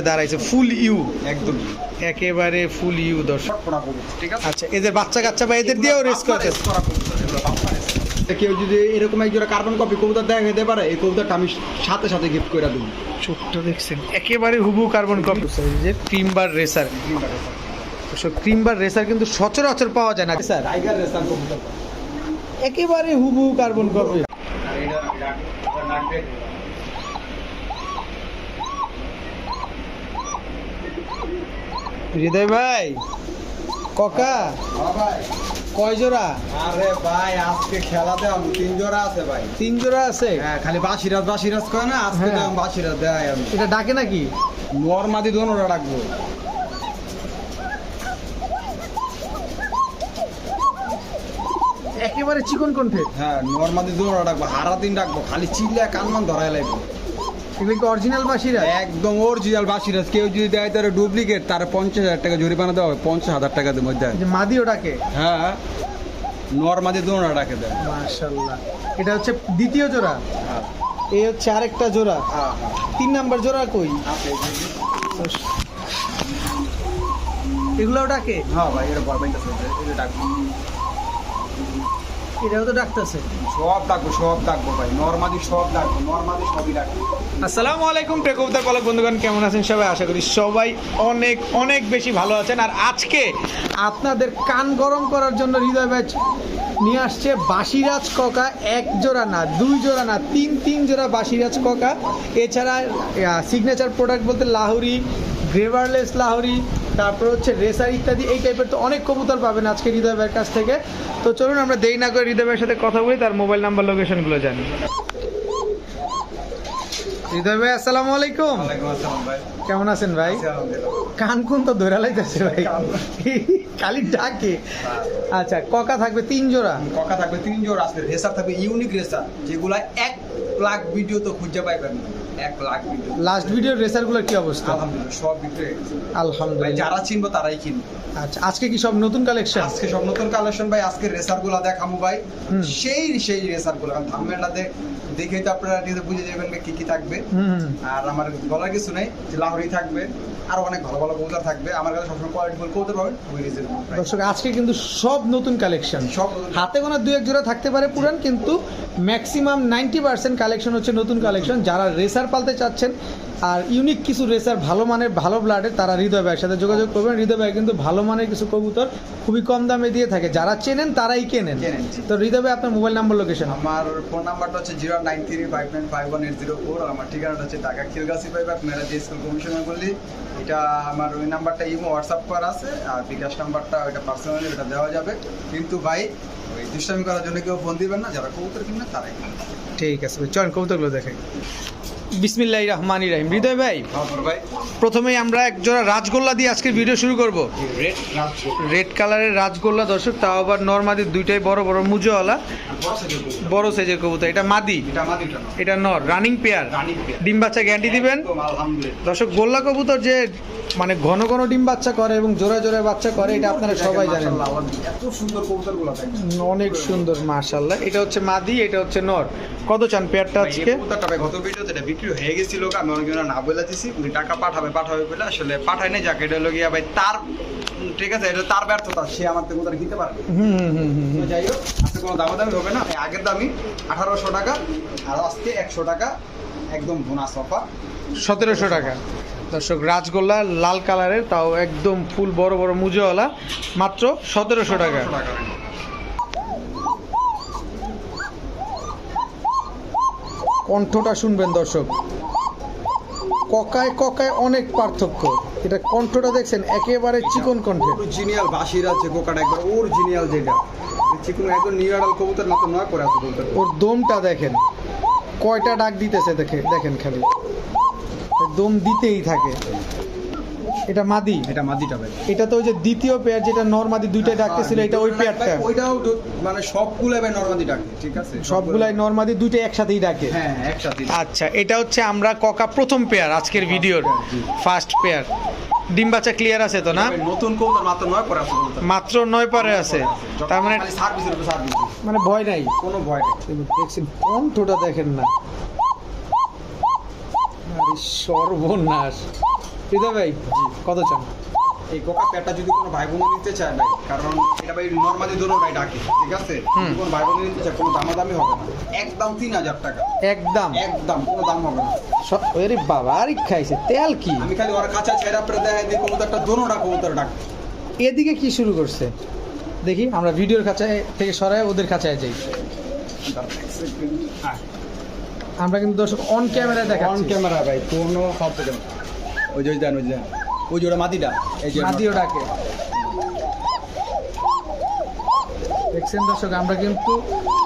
দাঁড়াইছে ফুল ইউ একদম। একেবারে ফুল ইউ দর্শক। ঠিক আছে? আচ্ছা এদের বাচ্চা কাচ্চা বা এদের দিয়েও রেস করতে race। কেউ যদি এরকম এক জোড়া কার্বন কপি কবুতর দেখা যেতে পারে এই কবুতরটা আমি সাথে সাথে গিফট করে দেবো। চোখটা দেখছেন একেবারে হুবু কার্বন কপি যে ক্রিমবার রেসার ক্রিমবার রেসার কিন্তু সচরাচর পাওয়া যায় না। স্যার টাইগার রেসার কবুতর। একেবারে হুবু কার্বন কপি আর এটা এটা- এটা নাক দিয়ে- হৃদয় ভাই ককা ভাই কয় জোড়া? আরে ভাই আজকে খেলাতে আমি তিন জোড়া আছে ভাই। তিন জোড়া আছে? হ্যাঁ খালি বাসিরাজ বাসিরাজ করে না? আজকে হ্যাঁ। তো আমি বাসিরাজ দেয় আমি এটা ডাকে নাকি? নর্মাদি দোনোটা রাখব একেবারে চিকন কণ্ঠে। হ্যাঁ নর্মাদি দোনোটা রাখব হারা দিন রাখব খালি চিল্লা কানমান ধরাই লাগবে এগুলো কি অরিজিনাল বাসিরা একদম অরিজিনাল বাসিরাজ কেউ যদি দেয় তার ডুপ্লিকেট তার পঞ্চাশ হাজার টাকা জরিমানা দেওয়া হবে। পঞ্চাশ হাজার টাকা দেয় মধ্যে। যে মাদিও ডাকে হ্যাঁ। নর্মাদি দোনোটা রাখে দেয়। মাশাল্লাহ এটা হচ্ছে দ্বিতীয় জোড়া? হ্যাঁ। এই হচ্ছে আরেকটা জোড়া? হ্যাঁ তিন নাম্বার জোড়া কই? এগুলোও ডাকে হ্যাঁ ভাই এটা বড় এটা ডাকবো এটাও তো ডাকতেছে। সব ডাকবো সব ডাকবো ভাই। নর্মাদি সব ডাকবো নর্মাদি সবই ডাকবো। আসসালামু আলাইকুম দা কলক বন্ধুগণ কেমন আছেন সবাই? আশা করি সবাই অনেক অনেক বেশি ভালো আছেন। আর আজকে আপনাদের কান গরম করার জন্য হৃদয় ব্যাচ নিয়ে আসছে বাসিরাজ ককা এক জোড়া না দুই জোড়া না তিন তিন জোড়া বাসিরাজ ককা। এছাড়া সিগনেচার প্রোডাক্ট বলতে লাহুরি গ্রেভারলেস লাহুরি তারপর হচ্ছে রেসার ইত্যাদি এই টাইপের তো অনেক কবুতর পাবেন আজকে হৃদয় ভাইয়ের কাছ থেকে। তো চলুন আমরা দেরি না করে হৃদয় ভাইয়ের সাথে কথা বলি তার মোবাইল নাম্বার লোকেশনগুলো জানি। হৃদয় ভাই আসসালামু আলাইকুম। ভাই। কেমন আছেন ভাই? কান কোন তো ধরে লাইতেছে ভাই। খালি ডাকে। আচ্ছা ককা থাকবে তিন জোড়া। ককা থাকবে তিন জোড় আসবে রেসার থাকবে ইউনিক রেসার যেগুলা এক লাখ ভিডিও তো খুঁজে পাইবেন না। এক লাখ ভিডিও। লাস্ট ভিডিওর রেসারগুলোর কি অবস্থা? আলহামদুলিল্লাহ সব ভাই আলহামদুলিল্লাহ। যারা চিনবো তারাই কিনবে আচ্ছা আজকে কি সব নতুন কালেকশন আজকে সব নতুন কালেকশন ভাই আজকে রেসারগুলা দেখাবো ভাই। সেই সেই রেসারগুলো। কারণ থাম্বনেলটাতে দেখে তো আপনারা নিজে বুঝে যাবেন কি কি থাকবে। আর আমার বলার কিছু নেই যে লাহরি থাকবে আর অনেক ভালো ভালো কবুতর থাকবে। আমার কাছে সবসময় কোয়ালিটি ফুল কবুতর পাবেন দর্শক আজকে কিন্তু সব নতুন কালেকশন সব হাতে গোনা দু এক জোড়া থাকতে পারে পুরান কিন্তু ম্যাক্সিমাম নাইনটি পার্সেন্ট কালেকশন হচ্ছে নতুন কালেকশন যারা রেসার পালতে চাচ্ছেন আর ইউনিক কিছু রেসার ভালো মানের ভালো ব্লাডের তারা হৃদয় ভাইয়ের সাথে যোগাযোগ করবেন। হৃদয় ভাই কিন্তু ভালো মানের কিছু কবুতর খুবই কম দামে দিয়ে থাকে। যারা চেনেন তারাই কেনেন। তো হৃদয় আপনার মোবাইল নাম্বার লোকেশন আমার ফোন নাম্বারটা হচ্ছে zero nine three five nine five one eight zero four. আর আমার ঠিকানাটা হচ্ছে ঢাকা খিলগাছি মেরা যে স্কুল কমিশনার বললি এটা আমার ওই নাম্বারটা ইমো হোয়াটসঅ্যাপ করা আছে। আর বিকাশ নাম্বারটা ওইটা পার্সোনালি ওটা দেওয়া যাবে। কিন্তু ভাই ওই দুষ্টামি করার জন্য কেউ ফোন দিবেন না। যারা কবুতর কিনবেন তারাই। ঠিক আছে চল কবুতরগুলো দেখাই। বিসমিল্লাহ রহমানি রাহিম। হৃদয় ভাই প্রথমেই আমরা এক জোড়া রাজগোল্লা দিয়ে আজকে ভিডিও শুরু করব। রেড কালারের রাজগোল্লা দর্শক তাও আবার নর্মাদি দুইটাই বড় বড় মুজোওয়ালা বড় সাইজের কবুতর। এটা মাদি। এটা নর। Running pair. ডিম বাচ্চা গ্যারান্টি দিবেন। দর্শক গোল্লা কবুতর যে মানে ঘন ঘন ডিম বাচ্চা করে এবং জোড়া জোড়া বাচ্চা করে এটা আপনারা সবাই জানেন। অনেক সুন্দর মাশাল্লাহ এটা হচ্ছে মাদি এটা হচ্ছে নর। কত চান পেয়ারটা আজকে? গত ভিডিওতে এটা বিক্রি হয়ে গেছিল আমি অনেকজন না বলে দিছি উনি টাকা পাঠাবে পাঠাবে বলে আসলে পাঠায় নাই যাকে এটা হলো গিয়া ভাই তার ঠিক আছে এটা তার ব্যর্থতা সে আমার থেকে কবুতর কিনতে পারবে। হুম হুম হুম হুম যাই হোক আজকে কোনো দামাদামি হবে না। আগের দামি আঠারোশো টাকা আর আজকে একশো টাকা একদম বোনাস অফার। সতেরোশো টাকা। দর্শক রাজগোল্লা লাল কালারের তাও একদম ফুল বড় বড় মুজোওয়ালা মাত্র সতেরোশো টাকা টাকা কণ্ঠটা শুনবেন দর্শক। ককায় ককায় অনেক পার্থক্য। এটা কণ্ঠটা দেখছেন একেবারে চিকন কণ্ঠে। জিনিয়াল বাসির আছে কোকাটা একবার জিনিয়াল যেটা। চিকন একদম নিউরাল কবুতর মাত্র নয় করে আছে কবুতর ওর দমটা দেখেন কয়টা ডাক দিতেছে দেখে দেখেন খালি। দম দিতেই থাকে। এটা মাদি এটা মাদিটা ভাই। এটা তো ওই যে দ্বিতীয় পেয়ার যেটা নর্মাদি দুইটাই ডাকতেছিল এটা ওই পেয়ারটা ওইটাও মানে সবগুলো ভাই নর্মাদি ডাকে ঠিক আছে? সবগুলাই। নর্মাদি দুইটাই একসাথেই ডাকে। হ্যাঁ একসাথে আচ্ছা এটা হচ্ছে আমরা ককা প্রথম পেয়ার আজকের ভিডিওর ফার্স্ট পেয়ার ডিম বাচ্চা ক্লিয়ার আছে তো না? নতুন কবুতর মাত্র নয় করে আছে মাত্র নয় পারে আছে। তার মানে সার্ভিসের উপর সার্ভিস। মানে ভয় নাই? কোনো ভয় নেই। দেখছেন কণ্ঠটা দেখেন না। আরে সর্বনাশ। হৃদয় ভাই কত চান? এই কোকা প্যাটটা যদি কোনো ভাই বোন নিতে চায় ভাই কারণ এটা ভাই নর্মালি ধরো ভাই ডাকে ঠিক আছে। কোনো ভাই বোন নিতে চায় কোনো দামাদামি হবে না। একদম তিন হাজার টাকা। একদম? একদম কোনো দাম হবে না। ওরে বাবা আরে খাইছে তেল কি? আমি খালি ওর কাছে ছেড়ে আপনার দেখাই দিই কবুতরটা দোনোটা কবুতর ডাক এদিকে কি শুরু করছে? দেখি আমরা ভিডিওর কাছে থেকে সরাই ওদের কাছে যাই। আমরা কিন্তু দর্শক অন ক্যামেরায় অন ক্যামেরা ভাই কোনো সব থেকে ওই যে ওই ওই যে দেন। ওই যে ওটা মাটিটা এই যে ডাকে দেখছেন দর্শক আমরা কিন্তু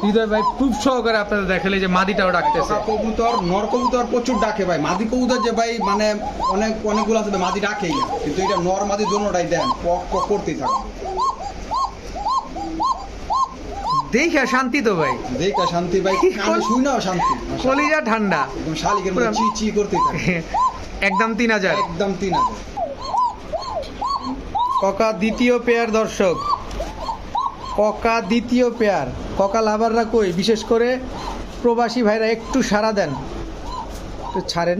হৃদয় ভাই খুব সহকারে আপনাদের দেখালে যে মাদিটাও ডাকতেছে। কবুতর নর কবুতর প্রচুর ডাকে ভাই। মাদি কবুতর যে ভাই মানে অনেক অনেকগুলো আছে মাদি ডাকেই না। কিন্তু এটা নর মাদি দোনোটাই দেন পক পক করতেই থাকে। দেখে শান্তি তো ভাই। দেখা শান্তি ভাই আমি শুই না শান্তি। কলিজা ঠান্ডা। একদম শালিকের মতো চি চি করতেই থাকে। একদম তিন হাজার। একদম তিন হাজার। ককা দ্বিতীয় পেয়ার দর্শক। ককা দ্বিতীয় পেয়ার। ককা লাভাররা কই? বিশেষ করে প্রবাসী ভাইরা একটু সাড়া দেন। একটু ছাড়েন।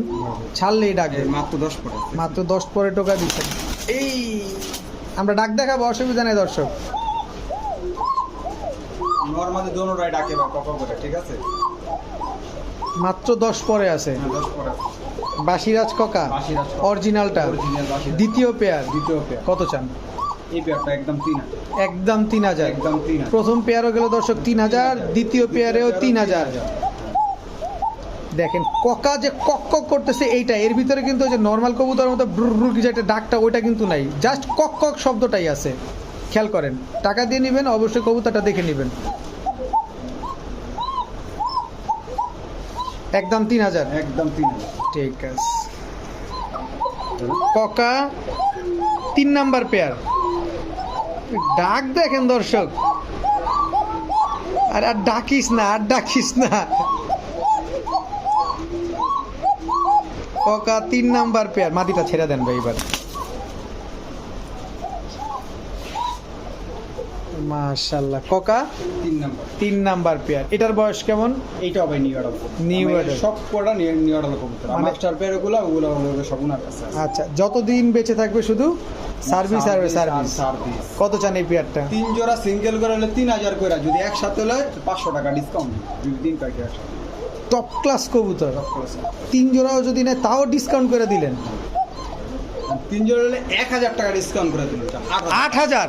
ছাড়লেই ডাকবে মাত্র দশ পড়ে মাত্র দশ পরে টোকা দিচ্ছেন। এই আমরা ডাক দেখাবো অসুবিধা নেই দর্শক। নর মাদি দোনোটাই ডাকে ভাই কক করে ঠিক আছে? মাত্র দশ পরে আছে। হ্যাঁ, দশ পরে বাসিরাজ ককা বাসিরাজ ককা। অরিজিনালটা দ্বিতীয় পেয়ার দ্বিতীয় পেয়ার কত চান? এই পেয়ারটা একদম তিন হাজার। একদম তিন হাজার। একদম তিন হাজার। প্রথম পেয়ারও গেল দর্শক তিন হাজার দ্বিতীয় পেয়ারেও তিন হাজার। দেখেন ককা যে কক কক করতেছে এইটা এর ভিতরে কিন্তু ওই যে নর্মাল কবুতরের মতো ব্রুর ব্রুর যে একটা ডাকটা ওইটা কিন্তু নাই। জাস্ট কক কক শব্দটাই আছে। খেয়াল করেন টাকা দিয়ে নেবেন অবশ্যই কবুতরটা দেখে নেবেন। একদম তিন হাজার। একদম তিন হাজার। ঠিক আছে। ককা তিন নাম্বার পেয়ার ডাক দেখেন দর্শক। আর আর ডাকিস না আর ডাকিস না। ককা তিন নাম্বার পেয়ার মাটিটা ছেড়ে দেন ভাই এবার। মাশাল্লাহ ককা? তিন নাম্বার। তিন নাম্বার পেয়ার এটার বয়স কেমন? এইটা হবে নিউ অর্ডার New order। সব কটা নিউ অর্ডার কবুতর মানে- মাস্টার পেয়ার ওগুলো সব উনার কাছে। আচ্ছা যতদিন বেঁচে থাকবে শুধু? সার্ভিস সার্ভিস সার্ভিস কত চান এই পেয়ারটা তিন জোড়া সিঙ্গেল করে হলে তিন হাজার করে যদি একসাথে হলে পাঁচশো টাকা ডিসকাউন্ট যদি তিন একসাথে। টপ ক্লাস কবুতর। তিন জোড়াও যদি নেয় তাও ডিসকাউন্ট করে দিলেন? তিন জোড়া হলে এক হাজার টাকা ডিসকাউন্ট করে দিল আট হাজার?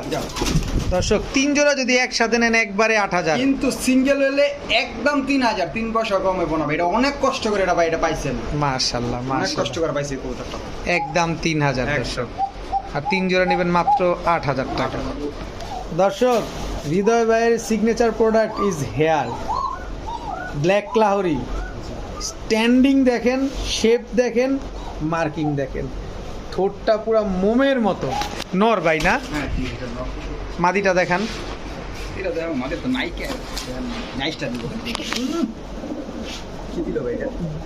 দর্শক তিন জোড়া যদি একসাথে নেন একবারে আট হাজার। কিন্তু সিঙ্গেল হলে একদম তিন হাজার তিন পয়সা কমে বানাবে। এটা অনেক কষ্ট করে এটা ভাই এটা পাইছেন। মাশাল্লাহ অনেক কষ্ট করে পাইছে কবুতরটা। একদম তিন হাজার। দর্শক। আর তিন জোড়া নেবেন মাত্র আট হাজার টাকা। দর্শক হৃদয় ভাইয়ের signature product is here black Lahori standing দেখেন শেপ দেখেন মার্কিং দেখেন। ঠোঁটটা পুরো মোমের মতো। নর ভাই না? হ্যাঁ। মাদিটা দেখান।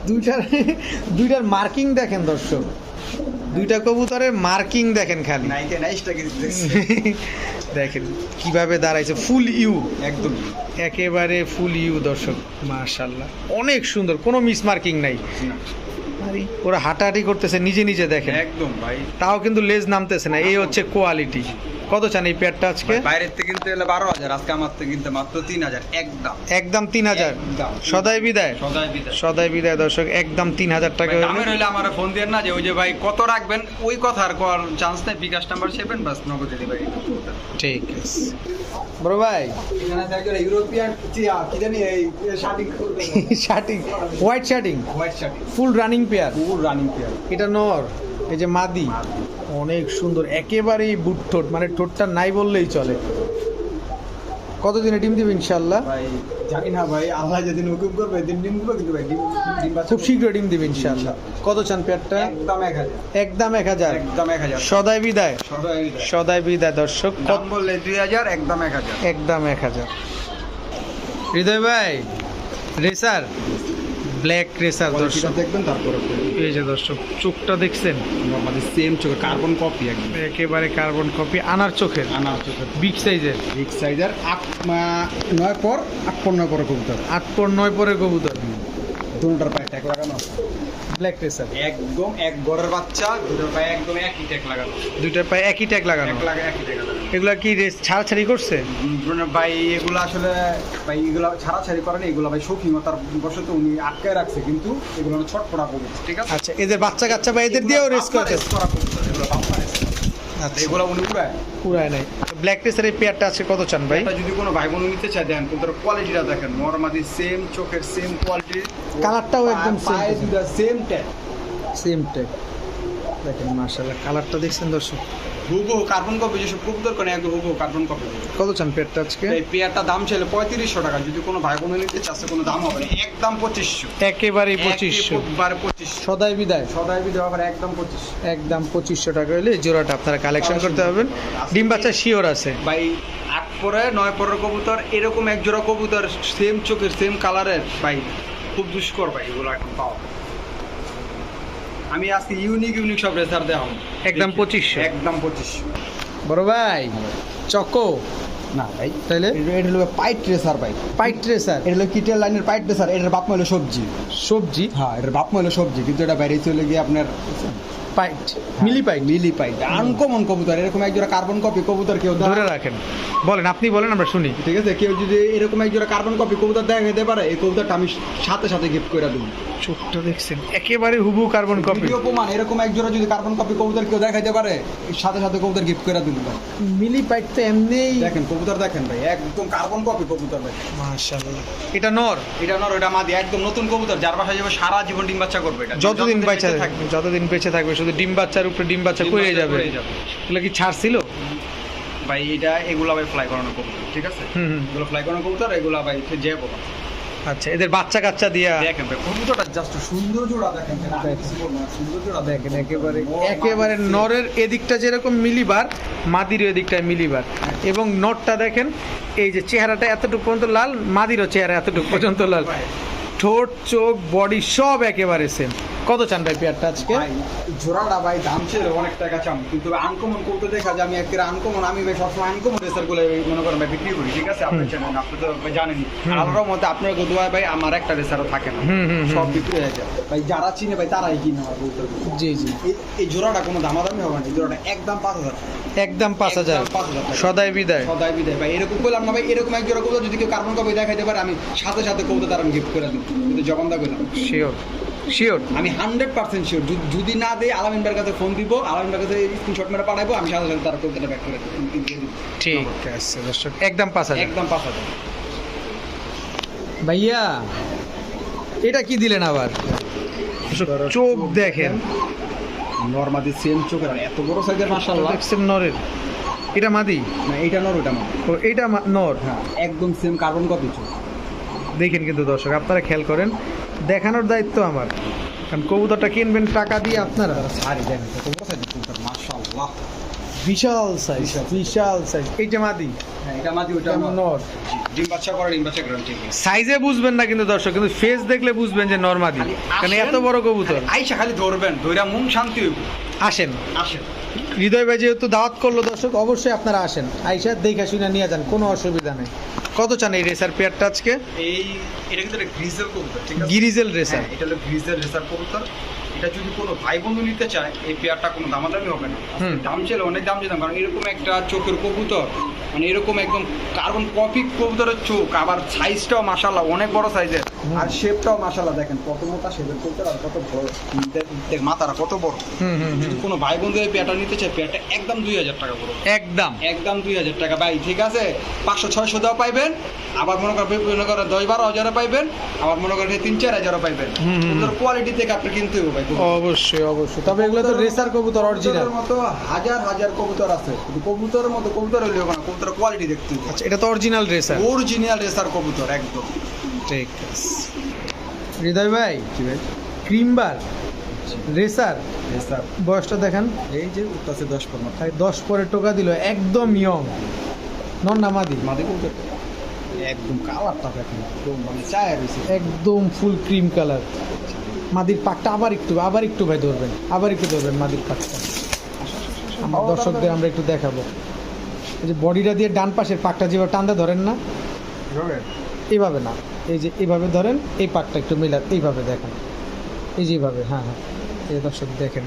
দুইটার দুইটার মার্কিং দেখেন দর্শক। দুইটা কবুতরের মার্কিং দেখেন খালি। দেখেন কীভাবে দাঁড়াইছে। ফুল ইউ। একদম। একেবারে ফুল ইউ দর্শক মাশাল্লাহ অনেক সুন্দর কোনো মিস মার্কিং নাই ওরা হাঁটাহাঁটি করতেছে নিজে নিজে দেখেন। একদম ভাই। তাও কিন্তু লেজ নামতেছে না এই হচ্ছে কোয়ালিটি কত চান এই পেয়ারটা আজকে? বাইরের থেকে কিনতে গেলে বারো হাজার আজকে আমার থেকে কিনতে মাত্র তিন হাজার একদম। একদম তিন হাজার। সদাই বিদায়? সদাই বিদায়। সদাই বিদায় দর্শক একদম তিন হাজার টাকা। দামের হইলে আমার ফোন দিয়ে না যে ওই যে ভাই কত রাখবেন? ওই কথা আর কোয়ার চান্স নেই বিকাশ নাম্বার সেবেন বাস নগদে দিবে। ঠিক আছে। বড় ভাই ইউরোপিয়ান কি জানি এই shirting shirting white shirting white shirting full running pair full running pair এটা নর এই যে মাদি। অনেক সুন্দর একেবারেই বুট ঠোঁট মানে ঠোঁটটা নাই বললেই চলে। কতদিনে ডিম দিবে ইনশাল্লাহ জানি না ভাই আল্লাহ যেদিন হুকুম করবে দিন ডিম দিব কিন্তু ভাই ডিম খুব শীঘ্র ডিম দিবে ইনশাল্লাহ কত চান পেয়ারটা? একদম এক হাজার। একদম এক হাজার। একদম এক হাজার। সদাই বিদায়। সদাই বিদায়। দর্শক। কত বললে দুই হাজার একদম এক হাজার। একদম এক হাজার। হৃদয় ভাই রেসার ব্ল্যাক রেসার দর্শক। দেখবেন তারপরে এই যে দর্শক চোখটা দেখছেন? আমাদের সেম চোখে কার্বন কপি একদম। একেবারে কার্বন কপি আনার চোখের। আনার চোখের। বিগ সাইজের বিগ সাইজের আট নয় পর আট পর নয় পরে কবুতর। আট পর নয় পরে কবুতর। দুটার পায়ে ট্যাগ লাগানো ব্ল্যাক রেসার একদম এক গড়ের বাচ্চা দুটোর পায়ে একদম একই ট্যাগ লাগানো। দুইটার পায়ে একই ট্যাগ লাগানো? একই ট্যাগ লাগানো। এগুলা কি রেস ছাড়াছাড়ি করছে? ভাই এগুলো আসলে ভাই এগুলো ছাড়াছাড়ি করেন এগুলো ভাই শৌখিনতার বশত উনি আটকায় রাখছে কিন্তু এগুলো ছটপটা করবে ঠিক আছে? আচ্ছা এদের বাচ্চা কাচ্চা বা এদের দিয়েও রেস করতে রেস করা কবুতর, এগুলো আচ্ছা। এগুলো উনি উড়ায়। পুরাই নাই। ব্ল্যাক রেসার এই পেয়ারটা আছে কত চান ভাই? এটা যদি কোনো ভাই বোন নিতে চায় দেন কিন্তু কোয়ালিটিটা দেখেন। নর্মালি সেম চোখের সেম কোয়ালিটি কালারটাও একদম same same tag same tag দেখেন মার্শাল্লাহ কালারটা দেখছেন দর্শক? হুবহু কার্বন কপি যেসব কবুতর করে একদম হুবহু কার্বন কপি কত চান পেয়ারটা আজকে? এই পেয়ারটা দাম ছিল পঁয়ত্রিশশো টাকা যদি কোনো ভাই বোন নিতে চাচ্ছে কোনো দাম হবে না। একদম পঁচিশশো। একেবারেই পঁচিশশো। একেবারে পঁচিশশো। সদাই বিদায়। সদাই দেওয়া হবে একদম পঁচিশশো। একদম পঁচিশশো টাকা হলে জোড়াটা আপনারা কালেকশন করতে পারবেন। ডিম বাচ্চা শিওর আছে। ভাই আট পরে নয় পরের কবুতর এরকম এক জোড়া কবুতর সেম চোখের সেম কালারের ভাই খুব দুষ্কর ভাই এগুলো এখন পাওয়া। আমি আজকে ইউনিক ইউনিক সব রেসার দেওয়া একদম পঁচিশ একদম পঁচিশশো। বড় ভাই চকো। না ভাই। তাহলে এটা হলো পাইট রেসার ভাই। পাইট রেসার এটা হলো লাইনের পাইট রেসার এটার বাপ হলো সবজি। সবজি? হ্যাঁ এটার বাপ হলো সবজি কিন্তু এটা বাইরে চলে গিয়ে আপনার পাইট মিলি পাইট লিলি পাইট আনকমন কবুতর এরকম এক জোড়া কার্বন কপি কবুতর কেউ ধরে রাখেন। বলেন আপনি বলেন আমরা শুনি। ঠিক আছে কেউ যদি এরকম এক জোড়া কার্বন কপি কবুতর দেখা যেতে পারে এই কবুতরটা আমি সাথে সাথে গিফট করে দেবো। চোখটা দেখছেন একেবারে হুবু কার্বন কপি প্রমাণ এরকম এক জোড়া যদি কার্বন কপি কবুতর কেউ দেখাইতে পারে সাথে সাথে কবুতর গিফট করে দিন ভাই মিলি পাইট তো এমনিই দেখেন কবুতর দেখেন ভাই একদম কার্বন কপি কবুতর ভাই। মাশাআল্লাহ। এটা নর? এটা নর ওটা মাদি একদম নতুন কবুতর যার বাসায় যাবে সারা জীবন ডিম বাচ্চা করবে এটা। যতদিন বেঁচে বেঁচে থাকবে। যতদিন বেঁচে থাকবে শুধু ডিম বাচ্চার উপরে ডিম বাচ্চা করে যাবে। এগুলো কি ছাড়ছিল ভাই এটা এগুলা ভাই ফ্লাই করানো কবুতর ঠিক আছে? হুম এগুলো ফ্লাই করানো কবুতর এগুলা ভাই যে বলো। আচ্ছা এদের বাচ্চা কাচ্চা দিয়া দেখেন ভাই কবুতরটা জাস্ট সুন্দর জোড়া দেখেন সুন্দর জোড়া দেখেন। একেবারে একেবারে নরের এদিকটা যেরকম মিলিবার মাদিরও এদিকটায় মিলিবার। এবং নটটা দেখেন এই যে চেহারাটা এতটুকু পর্যন্ত লাল মাদিরও চেহারা এতটুকু পর্যন্ত লাল। ঠোঁট চোখ বডি সব একেবারে সেম কত চান ভাই পেয়ারটা আজকে? জোড়াটা ভাই দাম ছিল অনেক টাকা চাম কিন্তু আনকমন কবুতর দেখা যায় আমি একেবারে আনকমন আমি ভাই সবসময় আনকমন রেসারগুলো মনে করেন ভাই বিক্রি করি ঠিক আছে? আপনার চ্যানেল আপনি তো হুম। আল্লাহর মধ্যে আপনার গদুয়া ভাই আমার একটা রেসারও থাকে না। সব বিক্রি হয়ে যায়। ভাই যারা চিনে ভাই তারাই কিনে আমার কবুতর জি জি। এই জোড়াটা কোনো দামাদামি হবে না এই জোড়াটা একদম পাঁচ হাজার। একদম পাঁচ হাজার। সদাই বিদায়। সদাই বিদায়। ভাই এরকম করলাম না ভাই এরকম এক জোড়া কবুতর যদি কেউ কার্বন কপি দেখাইতে পারে আমি সাথে সাথে কবুতর তার আমি গিফট করে দিই। কিন্তু জবানদা করলাম শিওর শিওর আমি হান্ড্রেড পার্সেন্ট শিওর যদি না দেয় আলামিন ভাইয়ের কাছে ফোন দিব আলামিন ভাইয়ের কাছে স্ক্রিনশট মেরে পাঠাবো আমি সাথে সাথে তার কবিতাটা ব্যাক করে দিব। ঠিক আছে দর্শক একদম পাঁচ হাজার। একদম পাঁচ হাজার। ভাইয়া এটা কি দিলেন আবার? চোখ দেখেন। নর্মাদি সেম চোখের এত বড় সাইজের মাশাআল্লাহ। দেখছেন নরের। এটা মাদি? না এইটা নর ওটা না ও এইটা মা- নর। হ্যাঁ একদম সেম কার্বন কপি চোখ। দেখেন কিন্তু দর্শক আপনারা খেয়াল করেন দেখানোর দায়িত্ব আমার। কারণ কবুতরটা কিনবেন টাকা দিয়ে আপনারা। বিশাল সাইজ বিশাল সাইজ এইটা মাদি। হ্যাঁ সাইজে বুঝবেন না কিন্তু দর্শক কিন্তু ফেস দেখলে বুঝবেন যে নর মাদি। কারণ এত বড় কবুতর। আইসা খালি ধরবেন ধইরা মন শান্তি হইব। আসেন। আসেন। হৃদয় ভাই যেহেতু দাওয়াত করল দর্শক অবশ্যই আপনারা আসেন। আইসা দেখে শুনে নিয়ে যান কোনো অসুবিধা নেই। কত চান এই রেসার পেয়ারটা আজকে? এই এটা কিন্তু গ্রিজেল কবুতর ঠিক আছে? গ্রিজেল রেসার হ্যাঁ, এটা হলো গ্রিজেল রেসার কবুতর। এটা যদি কোনো ভাই বন্ধু নিতে চায় এই পেয়ারটা কোনো দামাদামি হবে না। দাম ছিল অনেক দাম দিতাম কারণ এরকম একটা চোখের কবুতর মানে এরকম একদম কার্বন কপি কবুতরের চোখ আবার সাইজটাও মাসাল্লাহ অনেক বড় সাইজের। আর শেপটাও মাশাল্লাহ দেখেন কত মোটা শেপের কবুতর আর কত বড়। দেখ- মাথাটা কত বড়। যদি কোনো ভাই বন্ধু এই পেয়ারটা নিতে চায় পেয়ারটা একদম দুই হাজার টাকা পড়বে একদম। একদম দুই হাজার টাকা। ভাই ঠিক আছে? পাঁচশো ছয়শো দেওয়া পাইবেন। আবার মনে করেন মনে করেন দশ বারো হাজারও পাইবেন। আবার মনে করেন তিন চার হাজারও পাইবেন। হুম। কোয়ালিটি থেকে আপনি কিনতে হবে ভাই অবশ্যই অবশ্যই। তবে এগুলো তো রেসার কবুতর অরিজিনাল মতো হাজার হাজার কবুতর আছে। কবুতরের মতো কবুতর হইলেও না কবুতরের কোয়ালিটি দেখতে আচ্ছা এটা তো অরিজিনাল রেসার অরিজিনাল রেসার কবুতর একদম। ঠিক আছে হৃদয় ভাই কি ভাই। Cream bar racer. রেসার। বয়সটা দেখেন। এই যে উত্তাসে দশ পর তাই দশ পরে টোকা দিল একদম ইয়ং নন নামাদি মাদি? কবুতর একদম কালারটা দেখেন একদম মানে চায় একদম ফুল ক্রিম কালার মাদির পাকটা আবার একটু আবার একটু ভাই ধরবেন আবার একটু ধরবেন মাদির পাকটা। আমার দর্শকদের আমরা একটু দেখাবো। এই যে বডিটা দিয়ে ডান পাশের পাকটা যেভাবে টানতে ধরেন না এভাবে না। এই যে এইভাবে ধরেন এই পাকটা একটু মিলার এইভাবে দেখেন। এই যে এইভাবে হ্যাঁ হ্যাঁ। এই দর্শক দেখেন।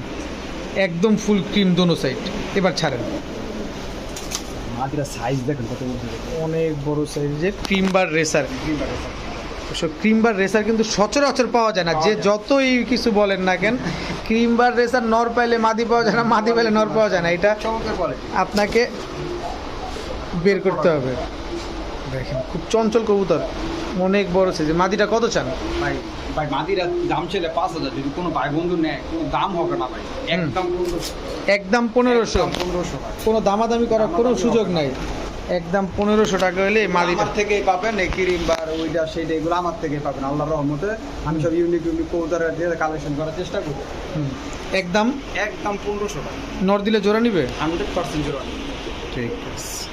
একদম ফুল ক্রিম দোনো সাইড এবার ছাড়েন। মাটিরা সাইজ দেখেন কত অনেক বড় সাইজের ক্রিম বার রেসার অবশ্য ক্রিম বার রেসার কিন্তু সচরাচর পাওয়া যায় না। যে যতই কিছু বলেন না কেন ক্রিম বার রেসার নর পাইলে মাদি পাওয়া যায় না মাদি পাইলে নর পাওয়া যায় না। এটা আপনাকে বের করতে হবে। দেখেন খুব চঞ্চল কবুতর। অনেক বড় সাইজ মাদিটা কত চান? ভাই ভাই মাদিরা দাম ছেলে পাঁচ হাজার। যদি কোনো ভাই বন্ধু নেয় কোনো দাম হবে না ভাই। একদম একদম পনেরোশো। পনেরোশো কোনো দামাদামি করার কোনো সুযোগ নাই। একদম পনেরোশো টাকা হলে মাদিটা। আমার থেকেই পাবেন এই ক্রিম বার ওইটা সেইটা এগুলো আমার থেকেই পাবেন আল্লাহর রহমতে। আমি সব ইউনিক ইউনিক কবুতর দিয়ে কালেকশন করার চেষ্টা করি। একদম? একদম পনেরোশো টাকা নর দিলে জোড়া নিবে? হান্ড্রেড পার্সেন্ট জোড়া ঠিক আছে।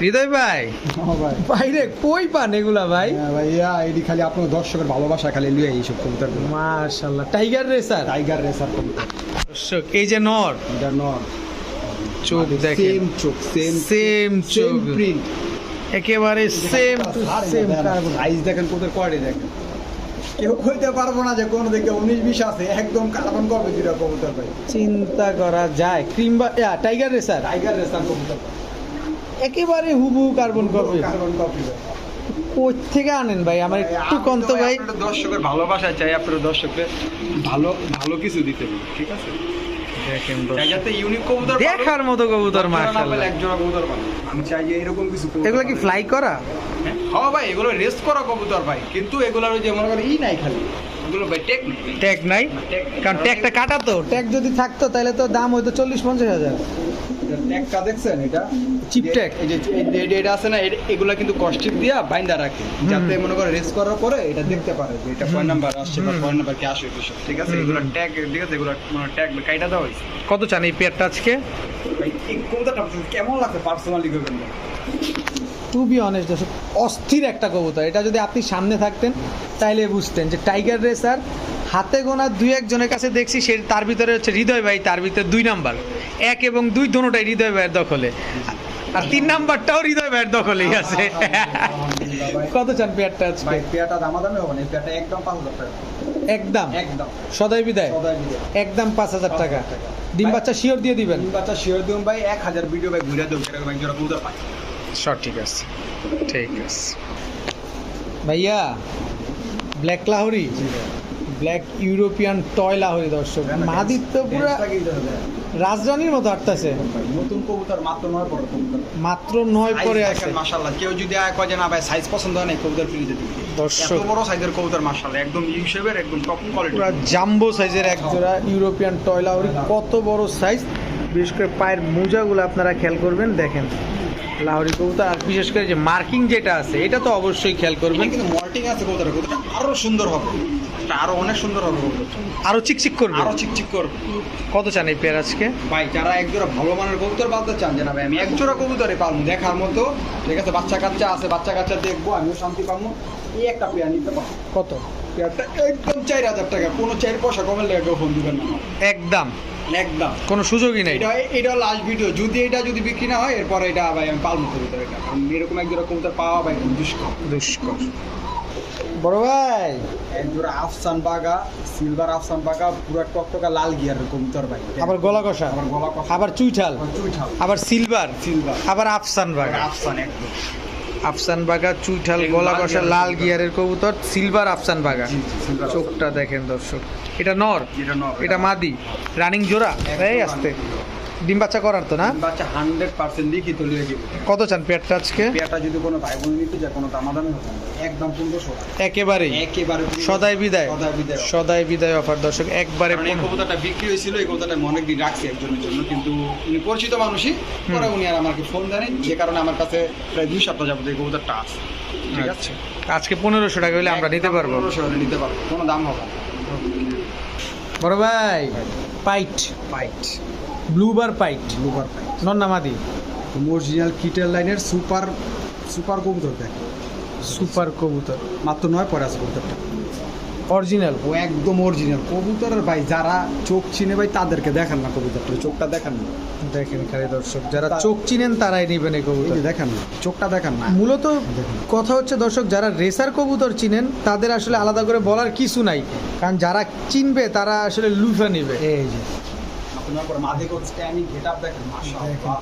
হৃদয় ভাই? ভাই। বাইরে কই পান এগুলা ভাই? হ্যাঁ ভাইয়া এটি খালি আপনার দর্শকের ভালোবাসা খালি লুয়ে এইসব কবুতর। মাশাল্লাহ টাইগার রেসার টাইগার রেসার কবুতর। দর্শক এই যে নর। এটা নর। চোখ দেখেন। সেম চোখ সেম সেম চোখ। প্রিন্ট একেবারে সেম টু সেম সাইজ দেখেন কোথায় কোয়ালিটি দেখেন কেউ কইতে পারব না যে কোন দিকে উনিশ বিশ আছে একদম কার্বন কবে দুটা কবুতর ভাই। চিন্তা করা যায়। ক্রিম বা টাইগার রেসার টাইগার রেসার কবুতর। একেবারে হুবু কার্বন কপি কার্বন কপি কই থেকে আনেন ভাই? আমার একটু কন্ত ভাই দর্শকের ভালোবাসা চাই আপনার দর্শককে ভালো ভালো কিছু দিতে ঠিক আছে? দেখার মতো কবুতর মাশাআল্লাহ। পেলে এক জোড়া কবুতর আমি চাই যে এরকম কিছু এগুলো কি ফ্লাই করা? হ্যাঁ? হ্যাঁ ভাই এগুলো রেস্ট করা কবুতর ভাই কিন্তু এগুলোর যে মনে করেন ই নাই খালি। ট্যাগ নাই। ট্যাগ কারণ ট্যাগটা কাটা তো। ট্যাগ যদি থাকতো তাহলে তো দাম হয়তো চল্লিশ পঞ্চাশ হাজার। ট্যাগটা দেখছেন? এটা যে- tag? এই যে এটা আছে না এগুলা কিন্তু কস্টিপ দিয়া বাইন্দা রাখে। যাতে মনে করে রেস করার পরে এটা দেখতে পারে যে এটা কয় নাম্বার আসছে বা কয় নাম্বার কি আসে কিছু ঠিক আছে? এগুলো ট্যাগ ঠিক আছে? এগুলো মানে ট্যাগ কাইটা দেওয়া হয়েছে। কত চান এই পেয়ারটা আজকে? কেমন লাগছে? পার্সোনালি করবেন? টু বি অনেস্ট অস্থির একটা কবুতর। এটা যদি আপনি সামনে থাকতেন তাইলে বুঝতেন যে টাইগার রেসার হাতে গোনা দুই একজনের কাছে দেখছি সে তার ভিতরে হচ্ছে হৃদয় ভাই তার ভিতরে দুই নাম্বার। এক এবং দুই দোনোটাই হৃদয় ভাইয়ের দখলে। আর তিন নাম্বারটাও হৃদয় ভাইয়ের দখলেই আছে। কত চান পেয়ারটা আজকে? ভাই পেয়ারটা দামাদামি হবে না পেয়ারটা একদম পাঁচ হাজার টাকা। একদম? একদম। সদাই বিদায়? একদম পাঁচ হাজার টাকা। টাকা। ডিম বাচ্চা শিওর দিয়ে দিবেন? তিন বাচ্চা শিওর দিন ভাই এক হাজার ভিডিও ভাই ঘুরে দেবো এরকম এক জোড়া কবুতর পাই সঠিক আছে। ঠিক আছে। ভাইয়া ব্ল্যাক লাহরি? ব্ল্যাক ইউরোপিয়ান টয়লা লাহরি দর্শক তো পুরো? রাজরানীর মতো হাঁটতেছে নতুন কবুতর মাত্র নয় পরে কবুতর। মাত্র নয় পরে আছে মাশাআল্লাহ কেউ যদি আয় কয় যে না ভাই সাইজ পছন্দ হয় না কবুতর ফ্রিজে দিবে দর্শক এত বড় সাইজের কবুতর মাশাআল্লাহ একদম ইউ শেপের একদম টপ কোয়ালিটি পুরো জাম্বো সাইজের এক জোড়া ইউরোপিয়ান টয়লা লাহরি কত বড় সাইজ বিশেষ করে পায়ের মোজাগুলো আপনারা খেয়াল করবেন দেখেন। লাহরি কবুতর আর বিশেষ করে যে মার্কিং যেটা আছে এটা তো অবশ্যই খেয়াল করবেন। কিন্তু মল্টিং আছে কবুতর কবুতরটা আরও সুন্দর হবে। এটা আরও অনেক সুন্দর হবে। আরও চিকচিক করবে? আরও চিকচিক করবে। কত চান এই পেয়ার আজকে? ভাই যারা এক জোড়া ভালো মানের কবুতর পালতে চান যে না ভাই আমি এক জোড়া কবুতরে পালবো দেখার মতো। ঠিক আছে বাচ্চা কাচ্চা আছে বাচ্চা কাচ্চা দেখব আমিও শান্তি পাবো। এই একটা পেয়ার নিতে পারব। কত? পেয়ারটা একদম চার হাজার টাকা কোনো চার পয়সা কমে লেগে ফোন দিবেন না একদম। একদম। কোনো সুযোগই নেই। এটা এটা লাস্ট ভিডিও যদি এটা যদি বিক্রি না হয় এরপরে এটা ভাই আমি পালবো কবুতর এটা। এরকম এক জোড়া কবুতর পাওয়া ভাই দুষ্কর। দুষ্কর। বড় ভাই। এক জোড়া আফসান বাগা সিলভার আফসান বাগা পুরো টকটকা লাল গিয়ারের কবুতর ভাই। আবার গলা কষা। আবার গলা কষা। আবার চুইঠাল। আবার চুইঠাল। আবার সিলভার। সিলভার। আবার আফসান বাগা। আফসান একদম। আফসান বাগা চুইঠাল গলা লাল কষা গিয়ারের লাল গিয়ারের কবুতর সিলভার আফসান বাগা। চোখটা দেখেন দর্শক। এটা নর। এটা মাদি। রানিং জোড়া। এই আসতে। ডিম বাচ্চা করার তো না? বাচ্চা হান্ড্রেড পার্সেন্ট লিখিত লিয়ে গেবে কত চান পেটটা আজকে? পেয়ারটা যদি কোনো ভাই বোন নিতে যায় কোনো দামাদামি হবে। একদম পনেরোশো একেবারে 1500 সদাই বিদায়। সদাই বিদায়। সদাই বিদায় অফার দর্শক একবারে এই পনেরো। বিক্রি হয়েছিল এই কবুতরটা আমি অনেকদিন রাখছি একজনের জন্য কিন্তু উনি পরিচিত মানুষই। পরে উনি আর আমাকে ফোন দেন যে কারণে আমার কাছে প্রায় দুই সপ্তাহ যাবত এই কবুতরটা আছে। ঠিক আছে? আচ্ছা। আজকে পনেরোশো টাকা হলে আমরা নিতে পারব। পনেরোশো হলে নিতে পারব। কোনো দাম হবে বড় ভাই পাইট। পাইট। ব্লুবার পাইট লুবার পাইট নন্না মাদি অরিজিনাল কিটের লাইনের সুপার সুপার কবুতর দেখ। সুপার কবুতর। মাত্র নয় পরে আছে কবুতরটা। অরিজিনাল ও একদম অরিজিনাল কবুতরের ভাই যারা চোখ চিনে ভাই তাদেরকে দেখান না কবুতরটা। চোখটা দেখান না। দেখেন খালি দর্শক যারা চোখ চিনেন তারাই নেবেন এই কবুতর। দেখান না চোখটা দেখান না। মূলত। কথা হচ্ছে দর্শক যারা রেসার কবুতর চিনেন তাদের আসলে আলাদা করে বলার কিছু নাই। কারণ যারা চিনবে তারা আসলে লুফা নিবে। এই যে। আপনার পরে মাঝে স্ট্যান্ডিং গেটআপ দেখেন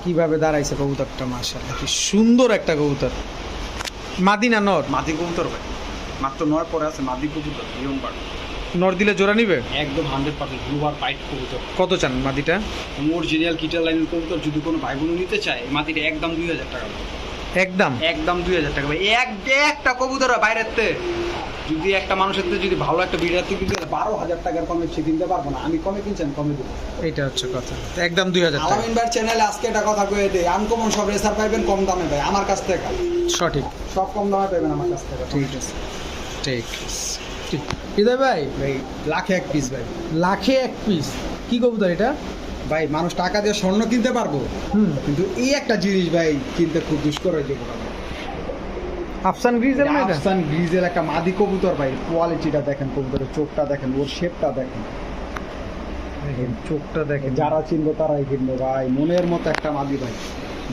কীভাবে দাঁড়াইছে কবুতরটা মাশাআল্লাহ কি সুন্দর একটা কবুতর। মাদিনা নর। মাদি কবুতর ভাই। মাত্র নয় পরে আছে মাদি কবুতর ইয়ং বার্ড নর দিলে জোড়া নিবে? একদম হান্ড্রেড পার্সেন্ট ব্লুবার পাইট কবুতর। কত চান মাদিটা? অরিজিনাল কিটার লাইনের কবুতর যদি কোনো ভাই বোন নিতে চায় মাটিটা একদম দুই হাজার টাকা। একদম? একদম দুই হাজার টাকা ভাই। এক একটা কবুতর বাইরের তে। যদি একটা মানুষের থেকে যদি ভালো একটা বিড়ার থেকে কিনতে বারো হাজার টাকার কমে সে কিনতে পারব না। আমি কমে কিনছি আমি কমে দেবো। এটা হচ্ছে কথা। একদম দুই হাজার টাকা। আলামিন ভাইয়ের চ্যানেলে আজকে একটা কথা কয়ে দেয় আনকমন সব রেসার পাইবেন কম দামে ভাই আমার কাছ থেকে। সঠিক। সব কম দামে পাইবেন আমার কাছ থেকে। ঠিক আছে। ঠিক আছে। ঠিক হৃদয় ভাই? ভাই লাখে এক পিস ভাই। লাখে এক পিস কি কবুতর এটা? ভাই মানুষ টাকা দিয়ে স্বর্ণ কিনতে পারব হুম। কিন্তু এই একটা জিনিস ভাই কিনতে খুব দুষ্কর হয়ে যাবে। আফসান গ্রিজেল না আফসান গ্রিজের একটা মাদি কবুতর ভাই। কোয়ালিটিটা দেখেন কবুতরের চোখটা দেখেন ওর শেপটা দেখেন। চোখটা দেখেন। যারা চিনবে তারাই কিনবে ভাই মনের মতো একটা মাদি ভাই।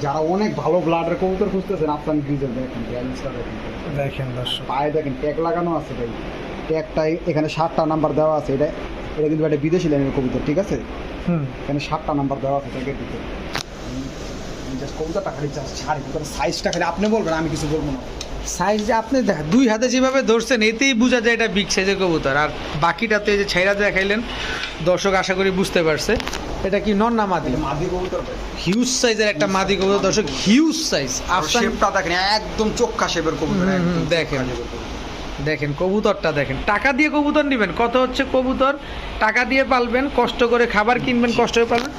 যারা অনেক ভালো ব্লাডের কবুতর খুঁজতেছেন আফসান গ্রিজের দেখেন ব্যালেন্সটা দেখেন। দেখেন পায়ে দেখেন ট্যাগ লাগানো আছে ভাই। ট্যাগটা এখানে সাতটা নাম্বার দেওয়া আছে এটা এটা কিন্তু একটা বিদেশি লাইনের কবুতর ঠিক আছে? এখানে সাতটা নাম্বার দেওয়া আছে ট্যাগের জাস্ট কবুতরটা খালি ছাড়ি কবুতরের সাইজটা খালি আপনি বলবেন আমি কিছু বলব না। সাইজ যে আপনি দুই হাতে যেভাবে ধরছেন এতেই বোঝা যায় এটা বিগ সাইজের কবুতর। আর বাকিটাতে যে ছাইরা দেখাইলেন দর্শক আশা করি বুঝতে পারছে। এটা কি নন না মাদি? মাদি কবুতর হিউজ সাইজের একটা মাদি কবুতর দর্শক হিউজ সাইজ আফসান শেপটা দেখেন একদম চোখা শেপের কবুতর দেখেন। দেখেন কবুতরটা দেখেন। টাকা দিয়ে কবুতর নেবেন কত হচ্ছে কবুতর? টাকা দিয়ে পালবেন কষ্ট করে খাবার কিনবেন কষ্ট করে পালবেন?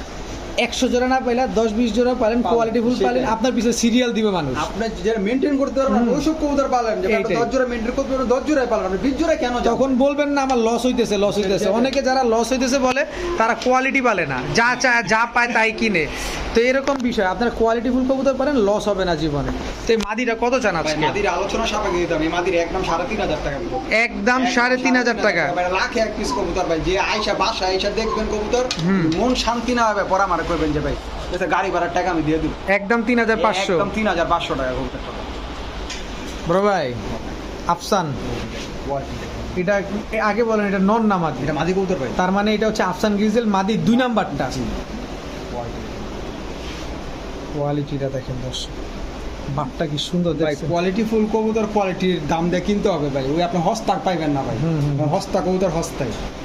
একশো জোড়া না পাইলে দশ বিশ জোড়া পালেন কোয়ালিটি ফুল পালেন। আপনার পিছনে সিরিয়াল দিবে মানুষ। আপনি যেটা মেনটেন করতে পারবেন। ওইসব কবুতর পালেন দশ জোড়া মেনটেন করতে পারবেন দশ জোড়ায় পালেন। আপনি বিশ জোড়ায় কেন তখন বলবেন না আমার লস হইতেছে লস হইতেছে। অনেকে যারা লস হইতেছে বলে তারা কোয়ালিটি পালে না। যা চায় যা পায় তাই কিনে। তো এরকম বিষয় আপনার কোয়ালিটি ফুল কবুতর পারেন লস হবে না জীবনে। তো এই মাদিটা কত চান আজকে? মাদির আলোচনা সাপেক্ষে দিতাম। এই মাদির একদম সাড়ে তিন হাজার টাকা একদম সাড়ে তিন হাজার টাকা। লাখে এক পিস কবুতর ভাই। যে আইসা বাসা আইসা দেখবেন কবুতর। মন শান্তি না হবে পরে আমার করবেন যে ভাই এটা গাড়ি ভাড়ার টাকা আমি দিয়ে দিব। একদম তিন হাজার পাঁচশো। একদম তিন হাজার পাঁচশো টাকা কবুতরটা বড় ভাই আফসান। এটা আগে বলেন এটা নন না মাদি? এটা মাদি কবুতর ভাই। তার মানে এটা হচ্ছে আফসান গ্রিজেল মাদি দুই নাম্বারটা। কোয়ালিটিটা দেখেন দর্শক বাপটা কি সুন্দর ভাই কোয়ালিটি ফুল কবুতর কোয়ালিটির দাম দিয়ে কিনতে হবে ভাই। ওই আপনি হস্তাক পাইবেন না ভাই। হুম, হুম। হস্তা কবুতর হস্তাই। আমি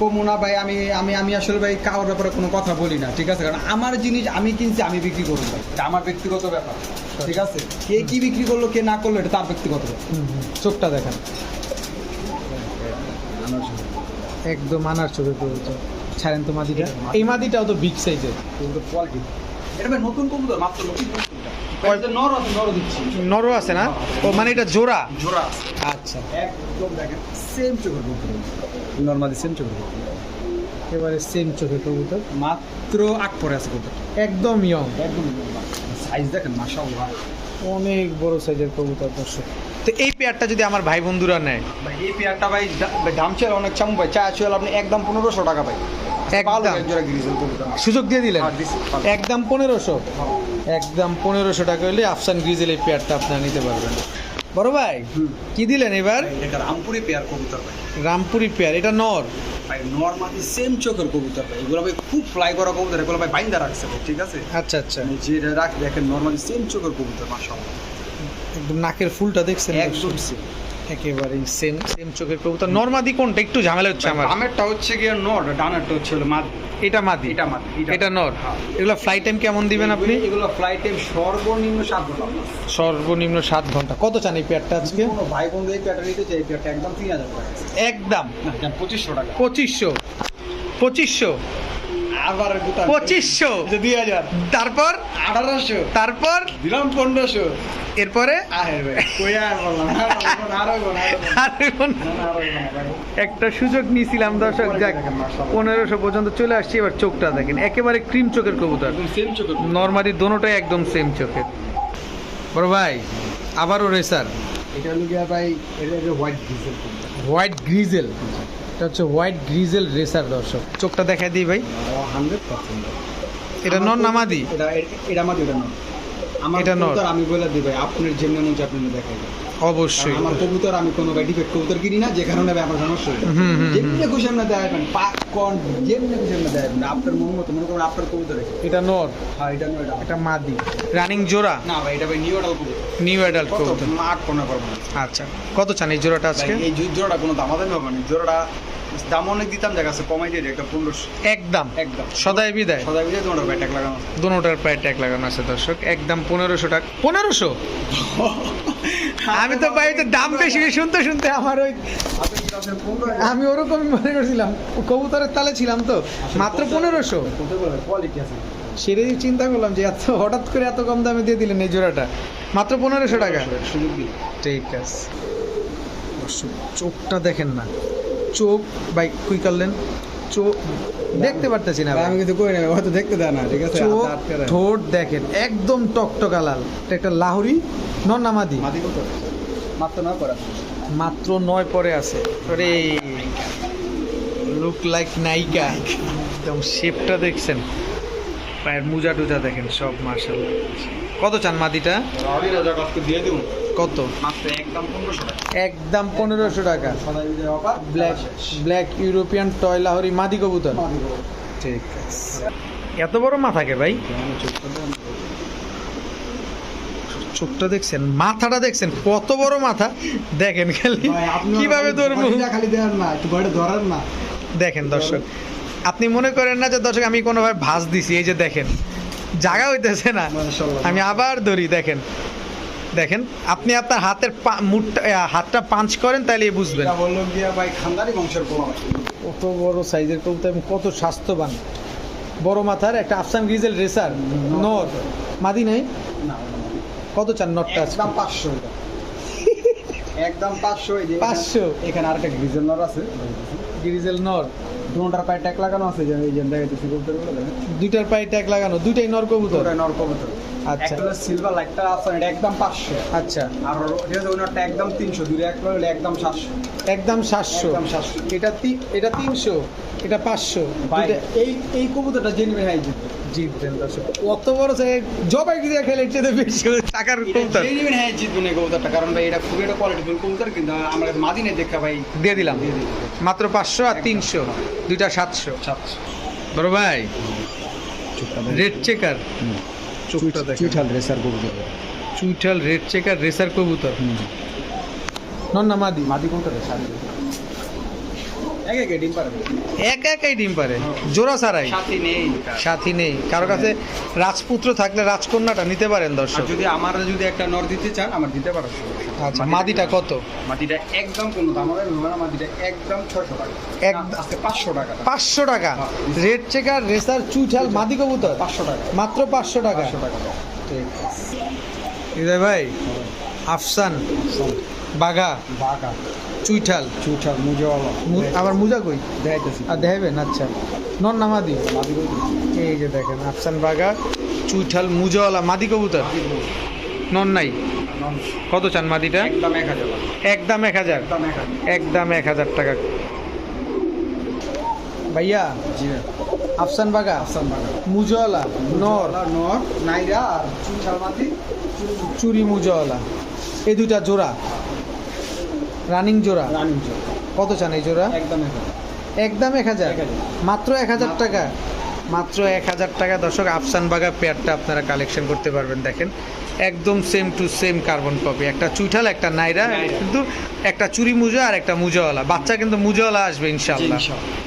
কমু না ভাই আমি আমি আমি আসলে ভাই কারোর ব্যাপারে কোনো কথা বলি না ঠিক আছে? কারণ আমার জিনিস আমি কিনছি আমি বিক্রি করব। ভাই এটা আমার ব্যক্তিগত ব্যাপার ঠিক আছে? কে কি বিক্রি করল কে না করল এটা তার ব্যক্তিগত ব্যাপার। চোখটা দেখেন। একদম আনার কবুতর ছাড়েন তো মাদিটা এই মাদিটাও তো বিগ সাইজের কবুতর কোয়ালিটি এটা ভাই নতুন কবুতর মাত্র নতুন নর আছে নর দিচ্ছি। নরও আছে না? ও মানে এটা জোড়া? জোড়া আচ্ছা। একদম দেখেন সেম চোখের কবুতর। নর্মালি সেম চোখের কবুতর। এবারে সেম চোখে কবুতর। মাত্র আট পরে আছে কবুতর। একদম ইয়ং একদম সাইজ দেখেন মাশাআল্লাহ। অনেক বড় সাইজের কবুতর দর্শক। তো এই পেয়ারটা যদি আমার ভাই বন্ধুরা নেয়? ভাই এই পেয়ারটা ভাই দাম ছিল অনেক চামু ভাই। চা ছিল আপনি একদম পনেরোশো টাকা ভাই। একদম। সুযোগ দিয়ে দিলেন? হ্যাঁ। একদম পনেরোশো? একদম পনেরোশো টাকা হলে আফসান গ্রিজেল এই পেয়ারটা আপনারা নিতে পারবেন। বড় ভাই। কি দিলেন এবার? এটা রামপুরি পেয়ার কবুতর ভাই। রামপুরি পেয়ার এটা নর। ভাই নর্মালি সেম চোখের কবুতর ভাই। এগুলো ভাই খুব ফ্লাই করা কবুতর এগুলো ভাই বাইন্দা রাখছে ভাই ঠিক আছে? আচ্ছা আচ্ছা। মানে যেটা রাখ দেখেন নর্মালি সেম চোখের কবুতর মাশাআল্লাহ। একদম নাকের ফুলটা দেখছেন একদম সেম একেবারে সেম সেম চোখের কবুতর নর্মাদি কোনটা? একটু ঝামেলা হচ্ছে আমার। আমেরটা হচ্ছে গিয়ে নর ডানারটা হচ্ছে হলো মাদ। এটা মাদি? এটা মাদ এটা নর? হ্যাঁ। এগুলো ফ্লাইট টাইম কেমন দিবেন আপনি? এগুলো ফ্লাইট টাইম সর্বনিম্ন সাত ঘণ্টা। সর্বনিম্ন সাত ঘণ্টা। কত চান এই পেয়ারটা আজকে? কোনো ভাই বন্ধু এই পেয়ারটা নিতে চাই এই পেয়ারটা একদম তিন হাজার টাকা। একদম। পঁচিশশো টাকা। পঁচিশশো। পঁচিশশো। আবার পঁচিশশো। দুই হাজার। তারপর? আঠারোশো। তারপর? দিলাম পনেরোশো। এরপরে। একটা সুযোগ নিয়েছিলাম দর্শক যাক পনেরোশো পর্যন্ত চলে আসছি এবার চোখটা দেখেন। একেবারে ক্রিম চোখের কবুতর। নর্মালি দোনোটাই একদম সেম চোখের। বড় ভাই আবারও রেসার। এটা হলো গিয়া ভাই এটা হোয়াইট গ্রিজেল হোয়াইট গ্রিজেল এটা হচ্ছে হোয়াইট গ্রিজেল রেসার দর্শক। চোখটা দেখাই দিই ভাই। হান্ড্রেড পার্সেন্ট এটা নন নামাদি এটা এটা মাদি এটা নন আমার এটা নন আমি বলে দিই ভাই আপনার যেমনি মন আপনি দেখাই দেন। অবশ্যই। আমার কবুতর আমি কোনো ডিফেক্ট কবুতর কিনি না যে কারণে আমার সমস্যা হয় যেমনি খুশি আপনি দেখাবেন পাক কন যেমনি খুশি আপনি দেখাবেন আপনার মন মতো মনে করুন আপনার কবুতর এটা। নর? হ্যাঁ এটা নয় এটা মাদি। রানিং জোড়া? না ভাই এটা ভাই নিউ অর্ডার কবুতর। নিউ অ্যাডাল্ট কত? কবুতর। আট পনেরো পারব। আচ্ছা কত চান এই জোড়াটা আজকে? এই জোড়াটা কোনো দাম আদায় হবে না। জোড়াটা দাম অনেক দিতাম দেখা যাচ্ছে কমাই দিয়ে একটা পনেরোশো। একদম। একদম। সদাই বিদায়। সদাই বুঝে তোমার ব্যাটাক লাগানো আছে। দোনোটার প্রায় ট্যাগ লাগানো আছে দর্শক। একদম পনেরোশো টাকা পনেরোশো? আমি তো ভাই তো দাম বেশি শুনতে শুনতে আমার ওই আমি ওরকমই মনে করছিলাম। কবুতরের তালে ছিলাম তো মাত্র পনেরোশো। কোয়ালিটি সেটাই চিন্তা করলাম যে এত হঠাৎ করে এত কম দামে দিয়ে দিলেন এই জোড়াটা। মাত্র পনেরোশো টাকা। ঠিক আছে। চোখটা দেখেন না। চোখ ভাই কুই করলেন চোখ দেখতে পারতেছি না আমি কিন্তু কই না হয়তো দেখতে দেয় না ঠিক আছে। ঠোঁট দেখেন একদম টকটকা লাল এটা একটা লাহুরি নন্নামাদি মাটি কত মাত্র না করা মাত্র নয় পরে আছে। আরে লুক লাইক নায়িকা। একদম শেপটা দেখছেন। পায়ের মুজা টুজা দেখেন সব মার্শাল কত চান মাদিটা? দিয়ে দেবো। কত? একদম পনেরোশো টাকা। Black black European toy Lahori মাদি কবুতর। ঠিক আছে। এত বড় মাথাকে ভাই? চোখটা দেখছেন? মাথাটা দেখছেন? কত বড় মাথা? দেখেন খালি। কীভাবে ধরবো? খালি দেন না একটু বড় ধরার না। দেখেন দর্শক আপনি মনে করেন না যে দর্শক আমি কোনোভাবে ভাঁজ দিছি এই যে দেখেন। জায়গা হইতেছে না। আমি আবার ধরি দেখেন। দেখেন আপনি আপনার হাতের পা- মুঠটা হাতটা পাঞ্চ করেন তাহলে বুঝবেন। এটা বলল গিয়া ভাই খানদারি বংশের পোলা কত বড় সাইজের কবুতর এবং কত স্বাস্থ্যবান। বড় মাথার একটা আফসান গ্রিজেল রেসার নর। মাদি নেই? না কত চান নটটা? একদম পাঁচশো একদম পাঁচশো এই যে। এখানে- 500 এখানে আরেকটা গ্রিজেল নর আছে। গ্রিজেল নর। দুটার পায়ে ট্যাগ লাগানো আছে যে এই যে দেখাইতেছি কবুতর দুইটার পায়ে ট্যাগ লাগানো দুইটাই নর কবুতর? নর কবুতর। আচ্ছা। একটা সিলভার লাইটটা আছে এটা একদম পাঁচশো। আচ্ছা। আর ওনারটা একদম তিনশো দুটো এক হলে একদম সাতশো। একদম এটা এটা তিনশো এটা পাঁচশো। ভাই দুইটা এই এই কবুতরটা জিতবেন দর্শক অত বড় জবাই দিয়ে খেলে এর চেয়ে বেশি টাকার কবুতর। এই কবুতরটা কারণ ভাই এটা একটা কোয়ালিটিফুল কবুতর কিন্তু আমার কাছে মাদিনে দেখা ভাই দিয়ে দিলাম। মাত্র পাঁচশো আর তিনশো দুইটা সাতশো। সাতশো। বড় ভাই রেড চেকার চোখটা দেখেন। চুইঠাল রেসার কবুতর। চুইঠাল রেড চেকার রেসার কবুতর। না মাদি মাদি কবুতর রেসার এক একাই ডিম পারে। জোড়া ছাড়াই? সাথী নেই সাথী নেই। কারও কাছে রাজপুত্র থাকলে রাজকন্যাটা নিতে পারেন দর্শক। যদি আমার যদি একটা নর দিতে চান আমার দিতে পারো। আচ্ছা মাদিটা কত? মাটিটা একদম কোনো দাম হবে না একদম ছয়শো টাকা। পাঁচশো টাকা। পাঁচশো টাকা? রেড চেকার রেসার চুইঠাল মাদি কবুতর? পাঁচশো টাকা। মাত্র পাঁচশো টাকা? পাঁচশো টাকা। ঠিক ভাই আফসান। বাঘা? বাঘা। চুইঠাল? চুঠাল মুজওয়ালা। আবার মুজা কই? দেখাইতেছি। আর দেখাবেন আচ্ছা। নন না মাদি? এই যে দেখেন আফসান বাঘা চুইঠাল মুজাওয়ালা মাদি কবুতর? নন নাই? কত চান মাদিটা? একদম এক হাজার। একদম এক হাজার? টাকা। ভাইয়া জি আফসান বাঘা? আসাম বাঘা। মুজাওয়ালা নর? নর নাইরা আর চুরি মুজাওয়ালা। এই দুইটা জোড়া? রানিং জোড়া? রানিং জোড়া। কত চান এই জোড়া? একদম এক হাজার। একদম এক হাজার? মাত্র এক হাজার টাকা? মাত্র এক হাজার টাকা। দর্শক আফসান বাগা পেয়ারটা আপনারা কালেকশন করতে পারবেন দেখেন। একদম same to same carbon copy একটা চুইঠাল একটা নাইরা। কিন্তু একটা চুরি মুজা আর একটা মুজাওয়ালা। বাচ্চা কিন্তু মুজাওয়ালা আসবে ইনশাল্লাহ ইনশাআল্লাহ।